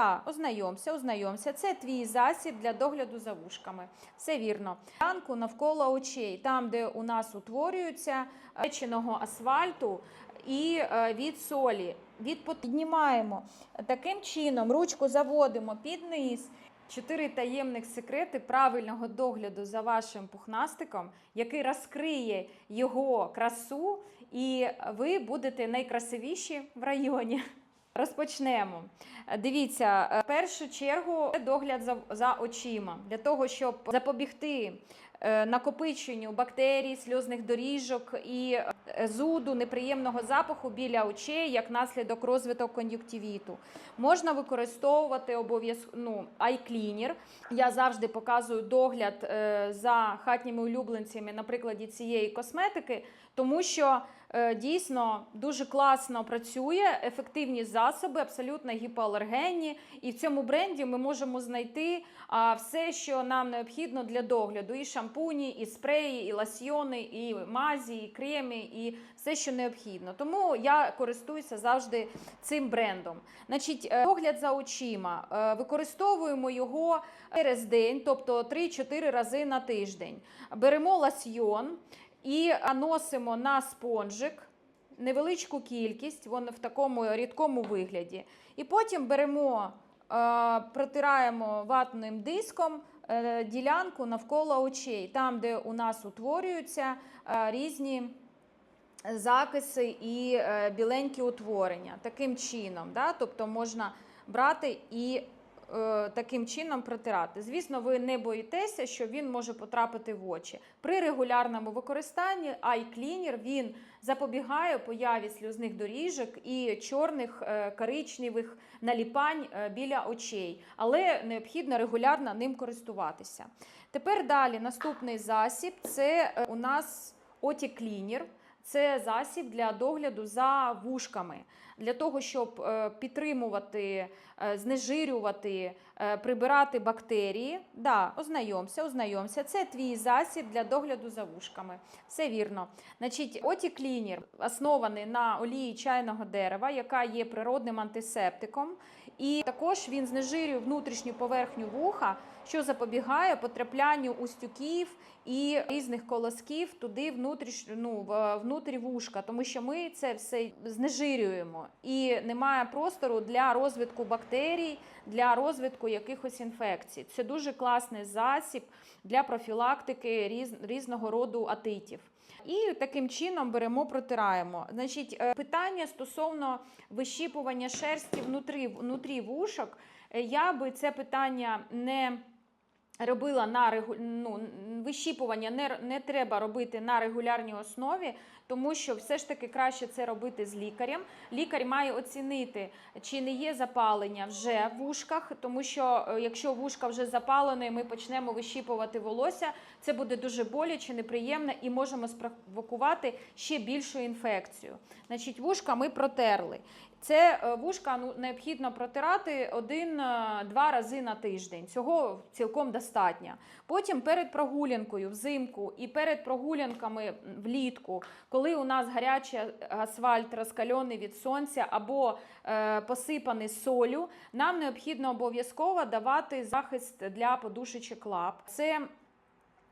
Так, ознайомся, ознайомся. Це твій засіб для догляду за вушками. Все вірно. Ранку навколо очей, там, де у нас утворюються е, печеного асфальту і е, від солі. Від піднімаємо таким чином, ручку заводимо під низ. Чотири таємних секрети правильного догляду за вашим пухнастиком, який розкриє його красу, і ви будете найкрасивіші в районі. Розпочнемо. Е, Дивіться, е, в першу чергу це догляд за, за очима для того, щоб запобігти е, накопиченню бактерій, сльозних доріжок і зуду, неприємного запаху біля очей як наслідок розвиток кон'юктивіту. Можна використовувати ну, айклінер. Я завжди показую догляд за хатніми улюбленцями на прикладі цієї косметики, тому що дійсно дуже класно працює, ефективні засоби, абсолютно гіпоалергенні. І в цьому бренді ми можемо знайти все, що нам необхідно для догляду: і шампуні, і спреї, і ласьйони, і мазі, і креми, і все, що необхідно. Тому я користуюся завжди цим брендом. Значить, е, догляд за очима. Е, Використовуємо його через день, тобто 3-4 рази на тиждень. Беремо ласьйон і наносимо на спонжик невеличку кількість, воно в такому рідкому вигляді. І потім беремо, е, протираємо ватним диском е, ділянку навколо очей, там, де у нас утворюються е, різні закиси і е, біленькі утворення. Таким чином, да? тобто можна брати і е, таким чином протирати. Звісно, ви не боїтеся, що він може потрапити в очі. При регулярному використанні iCleaner він запобігає появі сльозних доріжок і чорних е, коричневих наліпань е, біля очей, але необхідно регулярно ним користуватися. Тепер далі наступний засіб це е, у нас Оті-клінер. Це засіб для догляду за вушками, для того, щоб е, підтримувати, е, знежирювати, е, прибирати бактерії. Да, ознайомся, ознайомся. Це твій засіб для догляду за вушками. Все вірно. Значить, Оті-клінер оснований на олії чайного дерева, яка є природним антисептиком. І також він знежирює внутрішню поверхню вуха, що запобігає потраплянню устюків і різних колосків туди внутріш, ну, внутрі вушка, тому що ми це все знежирюємо і немає простору для розвитку бактерій, для розвитку якихось інфекцій. Це дуже класний засіб для профілактики різ, різного роду атитів. І таким чином беремо, протираємо. Значить, е, питання стосовно вищіпування шерсті внутрі, внутрі вушок, е, я би це питання не робила на ну, вищіпування не, не треба робити на регулярній основі, тому що все ж таки краще це робити з лікарем. Лікар має оцінити, чи не є запалення вже в вушках, тому що е, якщо вушка вже запалена, і ми почнемо вищіпувати волосся, це буде дуже боляче, неприємно і можемо спровокувати ще більшу інфекцію. Значить, вушка ми протерли. Це е, вушка ну, необхідно протирати один-два рази на тиждень. Цього цілком достатньо. Потім перед прогулянкою взимку і перед прогулянками влітку, коли у нас гарячий асфальт розкальоний від сонця або е, посипаний солью, нам необхідно обов'язково давати захист для подушечок лап. Це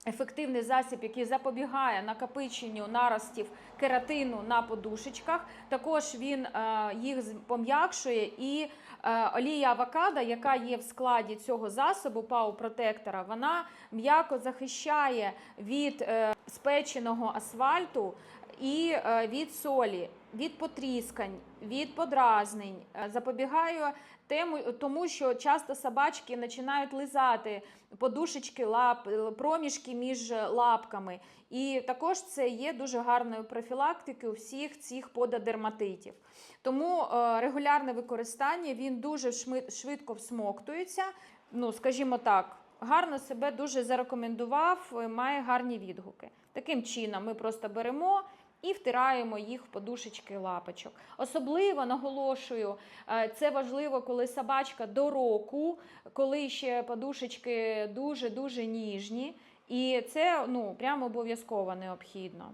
Ефективний засіб, який запобігає накопиченню наростів кератину на подушечках. Також він е, їх пом'якшує і е, олія авокадо, яка є в складі цього засобу Пау Протектора, вона м'яко захищає від е, спеченого асфальту і е, від солі, від потріскань, від подразнень. Е, Запобігає тему, тому що часто собачки починають лизати подушечки лап, е, проміжки між лапками. І також це є дуже гарною профілактикою всіх цих пододерматитів. Тому регулярне використання він дуже швидко всмоктується. Ну, скажімо так, гарно себе дуже зарекомендував, має гарні відгуки. Таким чином, ми просто беремо. І втираємо їх в подушечки лапочок. Особливо наголошую, е, це важливо, коли собачка до року, коли ще подушечки дуже-дуже ніжні. І це ну, прямо обов'язково необхідно.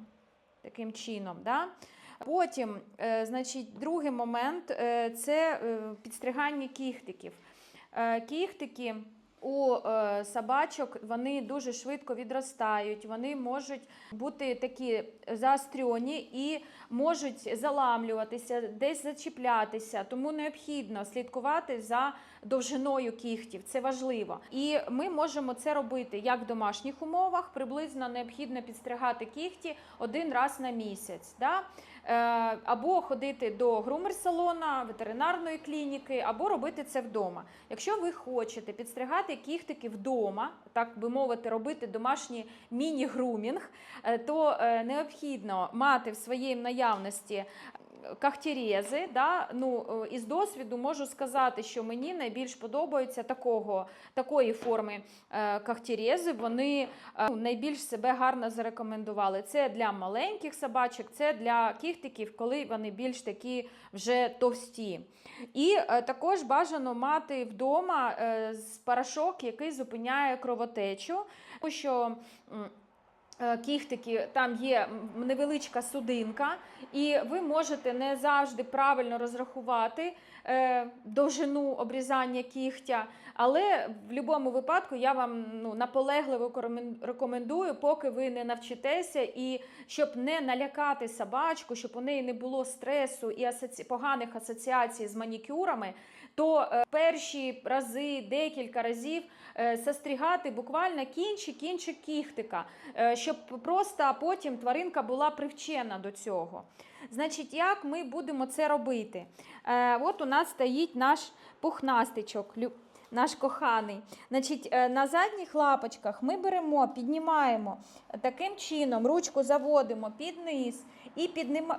Таким чином. Да? Потім, е, значить, другий момент е, це підстригання кіхтиків. Кіхтики у е, собачок вони дуже швидко відростають, вони можуть бути такі заострені і можуть заламлюватися, десь зачіплятися. Тому необхідно слідкувати за довжиною кігтів. Це важливо. І ми можемо це робити як в домашніх умовах. Приблизно необхідно підстригати кігті один раз на місяць. Да? Е, або ходити до грумер-салона, ветеринарної клініки, або робити це вдома. Якщо ви хочете підстригати кіхтики вдома, так би мовити, робити домашній міні-грумінг, е, то е, необхідно мати в своїй наявності кахтірези. Да? Ну, е, із досвіду можу сказати, що мені найбільш подобаються такого, такої форми е, кахтірези. Вони е, ну, найбільш себе гарно зарекомендували. Це для маленьких собачок, це для кіхтиків, коли вони більш такі вже товсті. І також бажано мати вдома з- порошок, який зупиняє кровотечу, тому що. Е, Кіхтики, там є невеличка судинка, і ви можете не завжди правильно розрахувати е, довжину обрізання кігтя, але в будь-якому випадку я вам ну, наполегливо рекомендую, поки ви не навчитеся, і щоб не налякати собачку, щоб у неї не було стресу і асоці... поганих асоціацій з манікюрами, то е, перші рази, декілька разів застрігати буквально кінчик, кінчик кіхтика, щоб просто потім тваринка була привчена до цього. Значить, як ми будемо це робити? Е, от у нас стоїть наш пухнастичок. Наш коханий. Значить, е, на задніх лапочках ми беремо, піднімаємо таким чином, ручку заводимо під низ і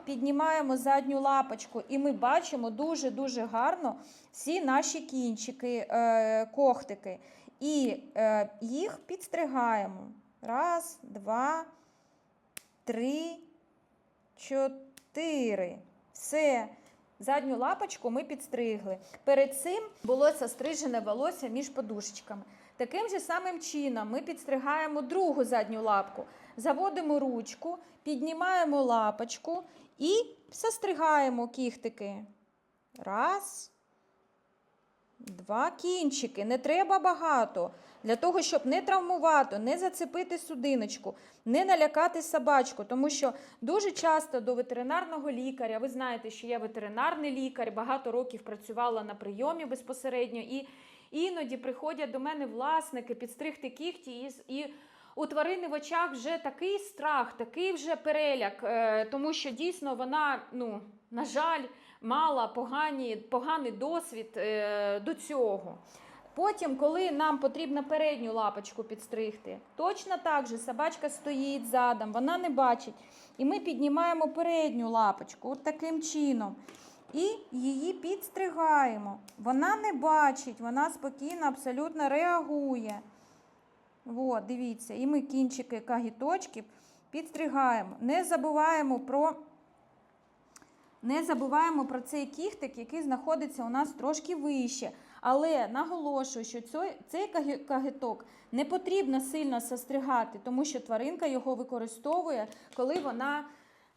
піднімаємо задню лапочку. І ми бачимо дуже-дуже гарно всі наші кінчики, е, когтики. І їх підстригаємо. Раз, два, три, чотири. Все. Задню лапочку ми підстригли. Перед цим було застрижене волосся між подушечками. Таким же самим чином ми підстригаємо другу задню лапку, заводимо ручку, піднімаємо лапочку і застригаємо кіхтики. Раз, два кінчики. Не треба багато. Для того, щоб не травмувати, не зацепити судиночку, не налякати собачку, тому що дуже часто до ветеринарного лікаря, ви знаєте, що я ветеринарний лікар, багато років працювала на прийомі безпосередньо, і іноді приходять до мене власники підстригти кігті і, і у тварини в очах вже такий страх, такий вже переляк, е, тому що дійсно вона, ну, на жаль, мала погані, поганий досвід е, до цього. Потім, коли нам потрібно передню лапочку підстригти, точно так же собачка стоїть задом, вона не бачить. І ми піднімаємо передню лапочку от таким чином. І її підстригаємо. Вона не бачить, вона спокійно абсолютно реагує. От, дивіться, і ми кінчики кагіточків підстригаємо. Не забуваємо про не забуваємо про цей кіхтик, який знаходиться у нас трошки вище. Але наголошую, що цей, кагиток не потрібно сильно застригати, тому що тваринка його використовує, коли вона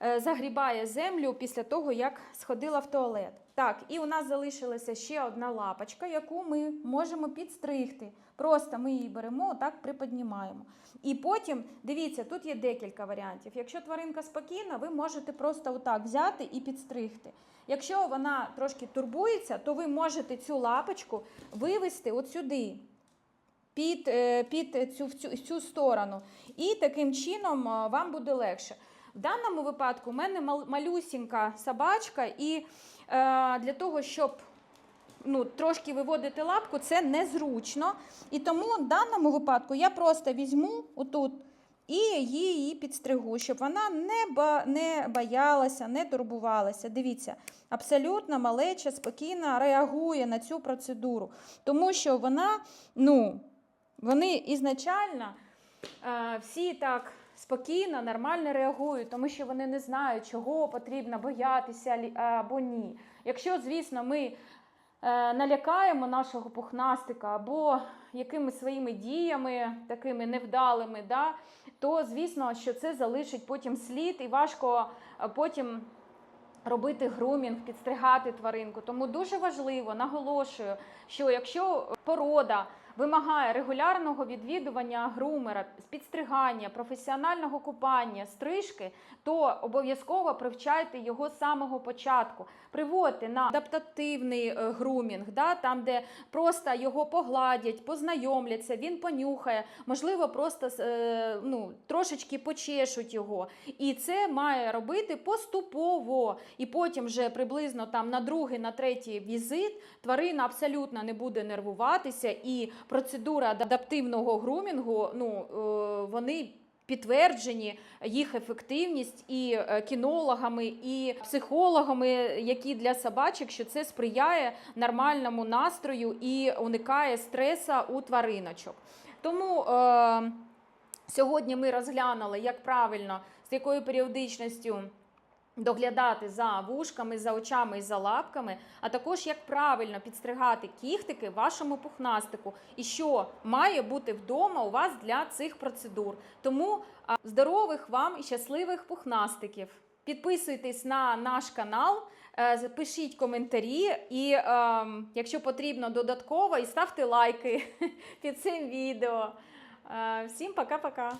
е, загрібає землю після того, як сходила в туалет. Так, і у нас залишилася ще одна лапочка, яку ми можемо підстригти. Просто ми її беремо, отак приподнімаємо. І потім, дивіться, тут є декілька варіантів. Якщо тваринка спокійна, ви можете просто отак взяти і підстригти. Якщо вона трошки турбується, то ви можете цю лапочку вивести от сюди, під, е, під цю, в цю, цю сторону. І таким чином е, вам буде легше. В даному випадку у мене мал- малюсінька собачка, і е, для того, щоб ну, трошки виводити лапку, це незручно. І тому в даному випадку я просто візьму отут і її, підстригу, щоб вона не, ба, не боялася, не турбувалася. Дивіться, абсолютно малеча спокійно реагує на цю процедуру, тому що вона, ну, вони ізначально е, всі так спокійно, нормально реагують, тому що вони не знають, чого потрібно боятися або ні. Якщо, звісно, ми налякаємо нашого пухнастика або якимись своїми діями, такими невдалими, да, то звісно, що це залишить потім слід і важко е, потім робити грумінг, підстригати тваринку. Тому дуже важливо, наголошую, що якщо порода вимагає регулярного відвідування грумера, підстригання, професіонального купання, стрижки, то обов'язково привчайте його з самого початку. Приводьте на адаптативний е, грумінг, да, там, де просто його погладять, познайомляться, він понюхає, можливо, просто е, ну, трошечки почешуть його. І це має робити поступово. І потім вже приблизно там на другий, на третій візит тварина абсолютно не буде нервуватися, і процедура адаптивного грумінгу, ну е, вони. Підтверджені їх ефективність і е, кінологами, і психологами, які для собачок, що це сприяє нормальному настрою і уникає стреса у твариночок. Тому е, сьогодні ми розглянули, як правильно, з якою періодичністю доглядати за вушками, за очами і за лапками, а також як правильно підстригати кіхтики вашому пухнастику, і що має бути вдома у вас для цих процедур. Тому здорових вам і щасливих пухнастиків. Підписуйтесь на наш канал, е, пишіть коментарі, і е, якщо потрібно додатково, і ставте лайки під цим відео. Е, Всім пока-пока!